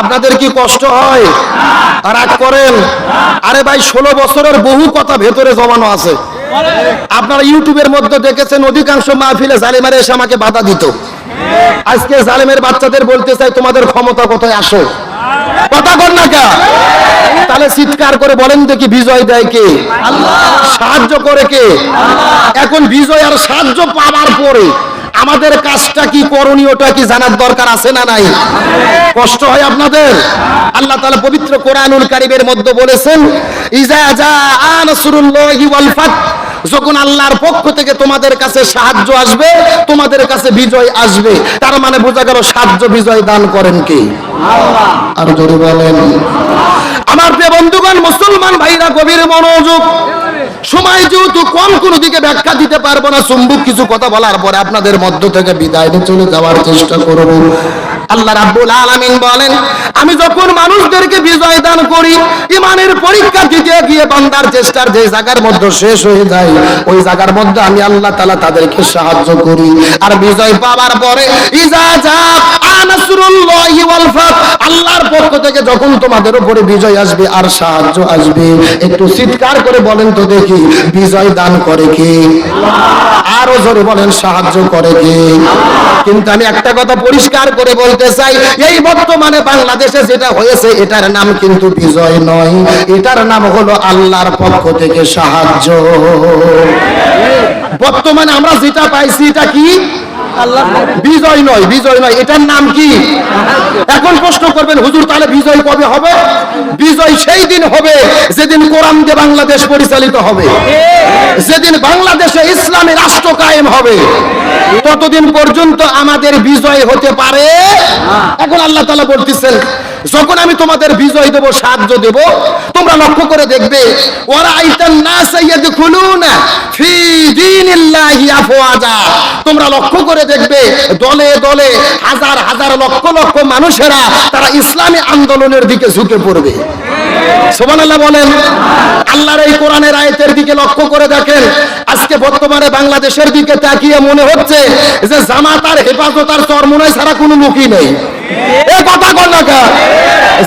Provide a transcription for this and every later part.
আপনাদের কি কষ্ট হয়? রাগ করেন? আরে ভাই, ষোলো বছরের বহু কথা ভেতরে জমানো আছে। আপনারা ইউটিউবের মধ্যে দেখেছেন, অধিকাংশ মাহফিলে জালিমারে এসে আমাকে বাধা দিত। আজকে জালেমের বাচ্চাদের বলতে চাই, তোমাদের ক্ষমতা কোথায়? আসো। কথা কর না কা তাহলে চিৎকার করে বলেন দেখি বিজয় দেয় কে? সাহায্য করে কে? এখন বিজয় আর সাহায্য পাওয়ার পরে আমাদের কাজটা কি করণীয়টা কি জানার দরকার আছে না নাই? কষ্ট হয় আপনাদের? আল্লাহ তাআলা পবিত্র কোরআনুল কারিমের মধ্যে বলেছেন, ইজা জা আনসরুল্লাহি ওয়াল ফাত যখন আল্লাহর পক্ষ থেকে তোমাদের কাছে সাহায্য আসবে, তোমাদের কাছে বিজয় আসবে। তার মানে বোঝা গেল সাহায্য বিজয় দান করেন কে? আর জোরে বলেন, আমার প্রিয় বন্ধুগণ, মুসলমান ভাইরা, গভীর মনোযোগ সময় যেহেতু কম, কোনো দিকে ব্যাখ্যা দিতে পারব না। চুম্বুক কিছু কথা বলার পরে আপনাদের মধ্য থেকে বিদায় নিয়ে চলে যাওয়ার চেষ্টা করব। আল্লাহ রাব্বুল আলামিন বলেন, আমি যখন মানুষদেরকে বিজয় দান করি ইমানের পরীক্ষা দিতে গিয়ে বান্দার চেষ্টার যে জায়গার মধ্যে শেষ হয়ে যায়, ওই জায়গার মধ্যে আমি আল্লাহ তাআলা তাদেরকে সাহায্য করি। আর বিজয় পাওয়ার পরে ইজা যা আনাসরুল্লাহি ওয়াল ফাত আল্লাহর পক্ষ থেকে যখন তোমাদের উপরে বিজয় আসবে, আর সাহায্য আসবে, একটু চিৎকার করে বলেন তো দেখি, বিজয় দান করে কে? আরও জোরে বলেন, সাহায্য করে কে? কিন্তু আমি একটা কথা পরিষ্কার করে বলতে চাই, এই বর্তমানে বাংলাদেশে যেটা হয়েছে, এটার নাম কিন্তু বিজয় নয়। এটার নাম হলো আল্লাহর পক্ষ থেকে সাহায্য। বর্তমানে আমরা যেটা পাইছি, এটা কি? বিজয় নয় বিজয় নয়। এটার নাম কি? এখন প্রশ্ন করবেন হুজুর তাহলে বিজয় কবে হবে? বিজয় সেই দিন হবে যেদিন কোরআন দিয়ে বাংলাদেশ পরিচালিত হবে। যেদিন বাংলাদেশে ইসলামী রাষ্ট্র কায়েম হবে। ততদিন পর্যন্ত আমাদের বিজয় হতে পারে। এখন আল্লাহ তাআলা বলতেছেন যখন আমি তোমাদের বিজয় দেব সাহায্য দেব তোমরা লক্ষ্য করে দেখবে ওরা আইতান না সাইয়াদ খুলুনা ফি দীনিল্লাহি আফওয়াজা। তোমরা লক্ষ্য করে দেখবে দলে দলে হাজার হাজার লক্ষ লক্ষ মানুষেরা তারা ইসলামী আন্দোলনের দিকে ঝুঁকে পড়বে। সুবহানাল্লাহ বলেন, আল্লাহর এই কোরআনের আয়তের দিকে লক্ষ্য করে দেখেন, আজকে বর্তমানে বাংলাদেশের দিকে তাকিয়ে মনে হচ্ছে যে জামাত আর হেফাজত আর চরমুনাই ছাড়া কোনো মুখই নেই এ কথা কর না?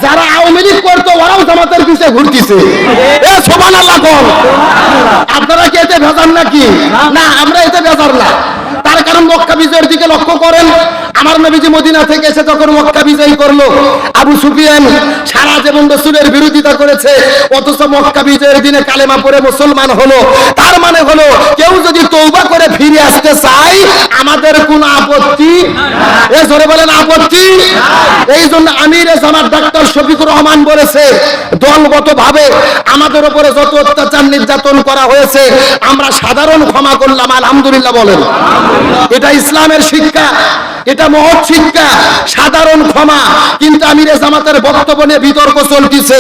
যারা আওয়ামী লীগ করতো, ওরাও জামাতের পিছিয়ে ঘুরতেছে। আপনারা কি এতে ভেজার নাকি? না, আমরা এতে ভেজার না। তার কারণ মক্কা বিজয়ের দিকে লক্ষ্য করেন। আমার নবীজি মদিনা থেকে এসে যখন মক্কা বিজয় করল, আবু সুফিয়ান সারা জীবন রসুলের বিরোধিতা করেছে। অথচ মক্কা বিজয়ের দিনে কালেমা পড়ে মুসলমান হলো। তার মানে হলো, কেউ যদি তৌবা ফিরে আসতে চায় আমাদের কোনো আপত্তি এ জোরে বলেন, আপত্তি এই জন্য আমির জামাত ডাক্তার শফিকুর রহমান বলেছে দলগত ভাবে আমাদের উপরে যত অত্যাচার নির্যাতন করা হয়েছে, আমরা সাধারণ ক্ষমা করলাম, আলহামদুলিল্লাহ বলেন। এটা ইসলামের শিক্ষা, এটা মহৎ শিক্ষা, সাধারণ ক্ষমা। কিন্তু আমিরে জামাতের বক্তব্য নিয়ে বিতর্ক চলতিছে,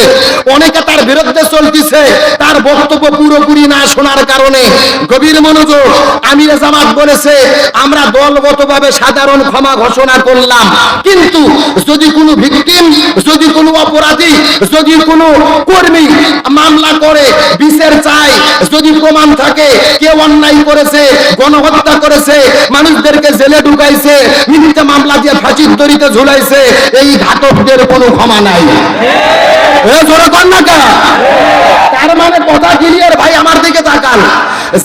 অনেকে তার বিরুদ্ধে চলতিছে, তার বক্তব্য পুরোপুরি না শোনার কারণে গভীর মনোযোগ জামাত বলেছে, আমরা দলগতভাবে সাধারণ ক্ষমা ঘোষণা করলাম। কিন্তু যদি কোনো ভিকটিম, যদি কোনো অপরাধী, যদি কোনো কর্মী মামলা করে, বিচার চায়, যদি প্রমাণ থাকে অন্যায় করেছে, গণহত্যা করেছে, মানুষদেরকে জেলে ঢুকাইছে, মিথ্যা মামলা দিয়ে ফাঁসির দড়িতে ঝুলাইছে, এই ঘাতকদের কোনো ক্ষমা নাই? তার মানে কথা ক্লিয়ার ভাই, আমার দিকে তাকান।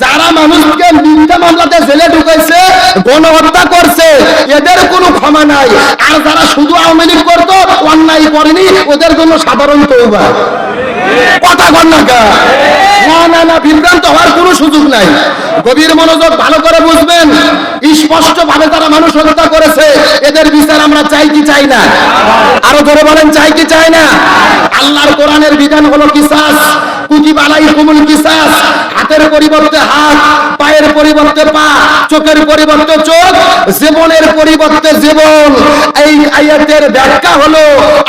যারা মানুষকে মিথ্যা মামলাতে জেলে ঢুকাইছে, গণহত্যা করছে, এদের কোনো ক্ষমা নাই। আর যারা শুধু আওয়ামী লীগ করতো, অন্যায় করেনি, ওদের জন্য সাধারণ তৌবা কথা কর না না না না, বিভ্রান্ত হওয়ার কোনো সুযোগ নাই। গভীর মনোযোগ ভালো করে বুঝবেন। স্পষ্ট ভাবে তারা মানুষ হত্যা করেছে, এদের বিচার আমরা চাই কি চাই না? আরও ধরে বলেন, চাই কি চাই না? আল্লাহর কোরআনের বিধান হলো কিসাস। কুতিবালাই কুমুল কিসাস। হাতের পরিবর্তে হাত, পায়ের পরিবর্তে পা, চোখের পরিবর্তে চোখ, জীবনের পরিবর্তে জীবন। এই আয়াতের ব্যাখ্যা হলো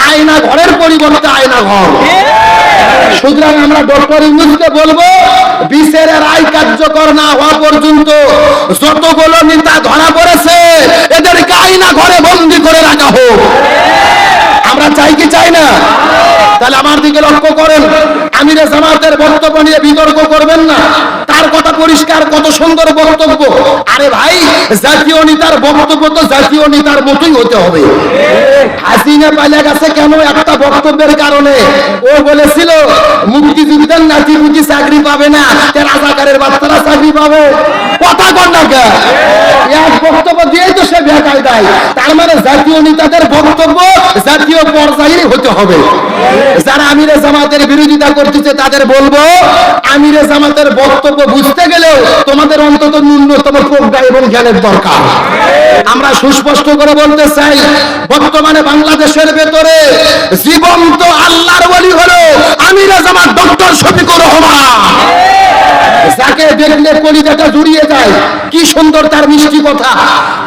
আয়না ঘরের পরিবর্তে আয়না ঘর। সুতরাং আমরা ডক্টর ইউনুসকে বলব বিচারের রায় কার্যকর না হওয়া পর্যন্ত যতগুলো নেতা ধরা পড়েছে, এদেরকে আইনা ঘরে বন্দি করে রাখা হোক। আমরা চাই কি চাই না? তাহলে আমার দিকে লক্ষ্য করেন। আমিরে জামাতের বক্তব্য নিয়ে বিতর্ক করবেন না। তার কথা পরিষ্কার, কত সুন্দর বক্তব্য। আরে ভাই, জাতীয় নেতার বক্তব্য তো জাতীয় নেতার মতোই হতে হবে। হাসিনা পালিয়ে গেছে কেন একটা বক্তব্যের কারণে? ও বলেছিল, মুক্তিযুদ্ধের নাতি বুঝি চাকরি পাবে না রাজাকারের বাচ্চারা চাকরি পাবে। কথা কর না? মানে জামাতের বক্তব্য বুঝতে গেলেও তোমাদের অন্তত ন্যূনতম প্রজ্ঞা এবং জ্ঞানের দরকার। আমরা সুস্পষ্ট করে বলতে চাই, বর্তমানে বাংলাদেশের ভেতরে জীবন্ত আল্লাহর বলি হলো আমিরে জামাত ডক্টর শফিকুর রহমান। যাকে দেখলে কলিজাটা জুড়িয়ে যায়, কি সুন্দর তার মিষ্টি কথা,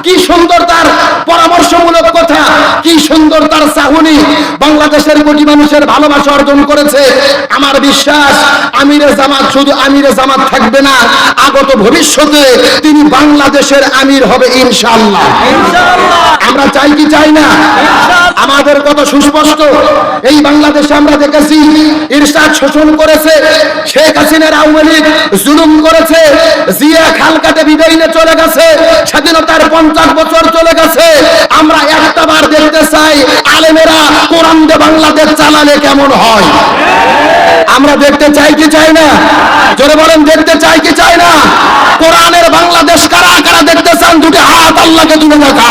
কি সুন্দর তার পরামর্শমূলক কথা, কি সুন্দর তার চাহনি বাংলাদেশের কোটি মানুষের ভালোবাসা অর্জন করেছে। আমার বিশ্বাস, আমিরে জামাত শুধু আমিরে জামাত থাকবে না, আগত ভবিষ্যতে তিনি বাংলাদেশের আমির হবে ইনশাআল্লাহ। আমরা চাই কি চাই না? আমাদের কত সুস্পষ্ট। এই বাংলাদেশে আমরা দেখেছি, ইরশাদ শোষণ করেছে, শেখ হাসিনার আওয়ামী লীগ জুলুম করেছে, জিয়া খাল কাটে চলে গেছে, স্বাধীনতার পঞ্চাশ বছর চলে গেছে। আমরা একটা বার দেখতে চাই, আলেমেরা কোরআন দিয়ে বাংলাদেশ চালালে কেমন হয়? আমরা দেখতে চাই কি চাই না? জোরে বলেন, দেখতে চাই কি চাই না? কোরআনের বাংলাদেশ কারা কারা দেখতে চান, দুটি হাত আল্লাহকে তুলে দেখা